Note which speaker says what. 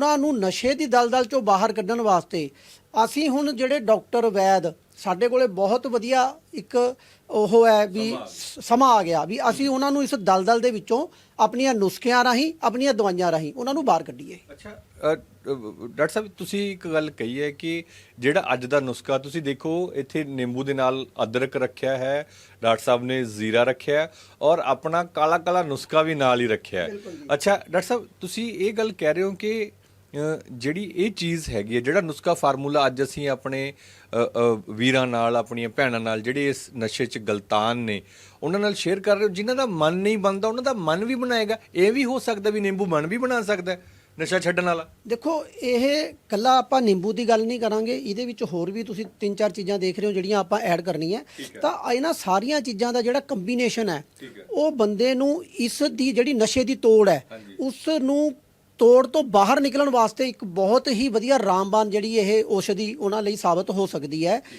Speaker 1: ਉਹਨਾਂ ਨੂੰ ਨਸ਼ੇ ਦੀ ਦਲਦਲ ਚੋਂ ਬਾਹਰ ਕੱਢਣ ਵਾਸਤੇ ਅਸੀਂ ਹੁਣ ਜਿਹੜੇ ਡਾਕਟਰ ਵੈਦ ਸਾਡੇ ਕੋਲੇ ਬਹੁਤ ਵਧੀਆ ਇੱਕ ਉਹ ਹੈ ਵੀ ਸਮਾਂ ਆ ਗਿਆ। ਵੀ ਅਸੀਂ ਉਹਨਾਂ ਨੂੰ ਇਸ ਦਲਦਲ ਦੇ ਵਿੱਚੋਂ ਆਪਣੀਆਂ ਨੁਸਖਿਆਂ ਰਾਹੀਂ ਆਪਣੀਆਂ ਦਵਾਈਆਂ ਰਾਹੀਂ ਉਹਨਾਂ ਨੂੰ ਬਾਹਰ ਕੱਢੀਏ।
Speaker 2: ਅੱਛਾ ਡਾਕਟਰ ਸਾਹਿਬ ਤੁਸੀਂ ਇੱਕ ਗੱਲ ਕਹੀ ਹੈ ਕਿ ਜਿਹੜਾ ਅੱਜ ਦਾ ਨੁਸਖਾ ਤੁਸੀਂ ਦੇਖੋ ਇੱਥੇ ਨਿੰਬੂ ਦੇ ਨਾਲ ਅਦਰਕ ਰੱਖਿਆ ਹੈ ਡਾਕਟਰ ਸਾਹਿਬ ਨੇ ਜ਼ੀਰਾ ਰੱਖਿਆ ਔਰ ਆਪਣਾ ਕਾਲਾ ਕਾਲਾ ਨੁਸਖਾ ਵੀ ਨਾਲ ਹੀ ਰੱਖਿਆ ਹੈ। ਅੱਛਾ ਡਾਕਟਰ ਸਾਹਿਬ ਤੁਸੀਂ ਇਹ ਗੱਲ ਕਹਿ ਰਹੇ ਹੋ ਕਿ ਜਿਹੜੀ ਇਹ ਚੀਜ਼ ਹੈਗੀ ਹੈ ਜਿਹੜਾ ਨੁਸਖਾ ਫਾਰਮੂਲਾ ਅੱਜ ਅਸੀਂ ਆਪਣੇ ਵੀਰਾਂ ਨਾਲ ਆਪਣੀਆਂ ਭੈਣਾਂ ਨਾਲ ਜਿਹੜੇ ਇਸ ਨਸ਼ੇ 'ਚ ਗਲਤਾਨ ਨੇ ਉਹਨਾਂ ਨਾਲ ਸ਼ੇਅਰ ਕਰ ਰਹੇ ਹੋ ਜਿਨ੍ਹਾਂ ਦਾ ਮਨ ਨਹੀਂ ਬਣਦਾ ਉਹਨਾਂ ਦਾ ਮਨ ਵੀ ਬਣਾਏਗਾ। ਇਹ ਵੀ ਹੋ ਸਕਦਾ ਵੀ ਨਿੰਬੂ ਮਨ ਵੀ ਬਣਾ ਸਕਦਾ ਨਸ਼ਾ ਛੱਡਣ ਵਾਲਾ।
Speaker 1: ਦੇਖੋ ਇਹ ਕੱਲਾ ਆਪਾਂ ਨਿੰਬੂ ਦੀ ਗੱਲ ਨਹੀਂ ਕਰਾਂਗੇ ਇਹਦੇ ਵਿੱਚ ਹੋਰ ਵੀ ਤੁਸੀਂ ਤਿੰਨ ਚਾਰ ਚੀਜ਼ਾਂ ਦੇਖ ਰਹੇ ਹੋ ਜਿਹੜੀਆਂ ਆਪਾਂ ਐਡ ਕਰਨੀਆਂ ਤਾਂ ਇਹਨਾਂ ਸਾਰੀਆਂ ਚੀਜ਼ਾਂ ਦਾ ਜਿਹੜਾ ਕੰਬੀਨੇਸ਼ਨ ਹੈ ਉਹ ਬੰਦੇ ਨੂੰ ਇਸ ਦੀ ਜਿਹੜੀ ਨਸ਼ੇ ਦੀ ਤੋੜ ਹੈ ਉਸ ਨੂੰ ਤੋੜ ਤੋਂ ਬਾਹਰ ਨਿਕਲਣ ਵਾਸਤੇ ਇੱਕ ਬਹੁਤ ਹੀ ਵਧੀਆ ਰਾਮਬਾਨ ਜਿਹੜੀ ਇਹ ਔਸ਼ਧੀ ਉਹਨਾਂ ਲਈ ਸਾਬਤ ਹੋ ਸਕਦੀ ਹੈ।